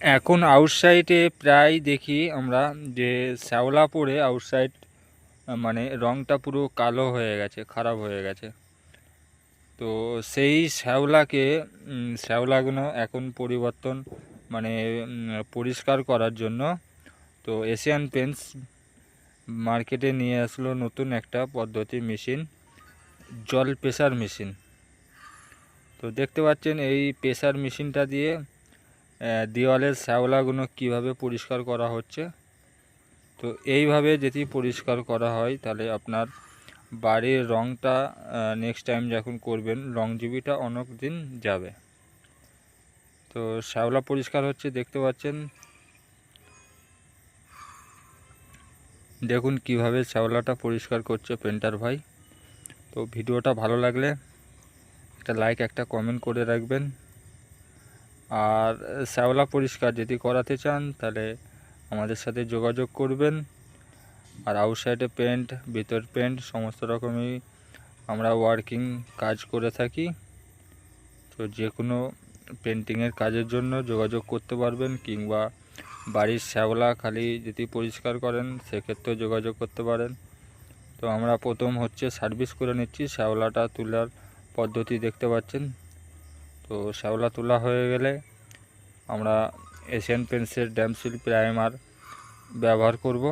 এখন আউটসাইডে প্রায় দেখি আমরা যে শ্যাওলা পড়ে আউটসাইড মানে রংটা পুরো কালো হয়ে গেছে, খারাপ হয়ে গেছে। তো সেই শ্যাওলাকে শ্যাওলাগুলো এখন পরিবর্তন মানে পরিষ্কার করার জন্য তো এশিয়ান পেন্টস মার্কেটে নিয়ে আসলো নতুন একটা পদ্ধতি মেশিন জল প্রেসার মেশিন তো দেখতে পাচ্ছেন এই প্রেসার মেশিনটা দিয়ে দেওয়ালের শ্যাওলাগুলো কীভাবে পরিষ্কার করা হচ্ছে? তো এইভাবে যদি পরিষ্কার করা হয়, তাহলে আপনার বাড়ির রঙটা নেক্সট টাইম যখন করবেন, রংজীবিটা অনেক দিন যাবে। তো শ্যাওলা পরিষ্কার হচ্ছে, দেখতে পাচ্ছেন? দেখুন কীভাবে শ্যাওলাটা পরিষ্কার করছে পেন্টার ভাই। তো ভিডিওটা ভালো লাগলে একটা লাইক একটা কমেন্ট করে রাখবেন। আর শ্যাওলা পরিষ্কার যদি করাতে চান, তাহলে আমাদের সাথে যোগাযোগ করবেন। আর আউটসাইডে পেন্ট ভিতর পেন্ট সমস্ত রকমই আমরা ওয়ার্কিং কাজ করে থাকি। তো যে কোনো পেন্টিংয়ের কাজের জন্য যোগাযোগ করতে পারবেন, কিংবা বাড়ির শ্যাওলা খালি যদি পরিষ্কার করেন, সেক্ষেত্রেও যোগাযোগ করতে পারেন। তো আমরা প্রথম হচ্ছে সার্ভিস করে নিচ্ছি, শ্যাওলাটা তোলার পদ্ধতি দেখতে পাচ্ছেন। তো শ্যাওলা তোলা হয়ে গেলে আমরা এশিয়ান পেন্টসের ড্যামসিল প্রাইমার ব্যবহার করব।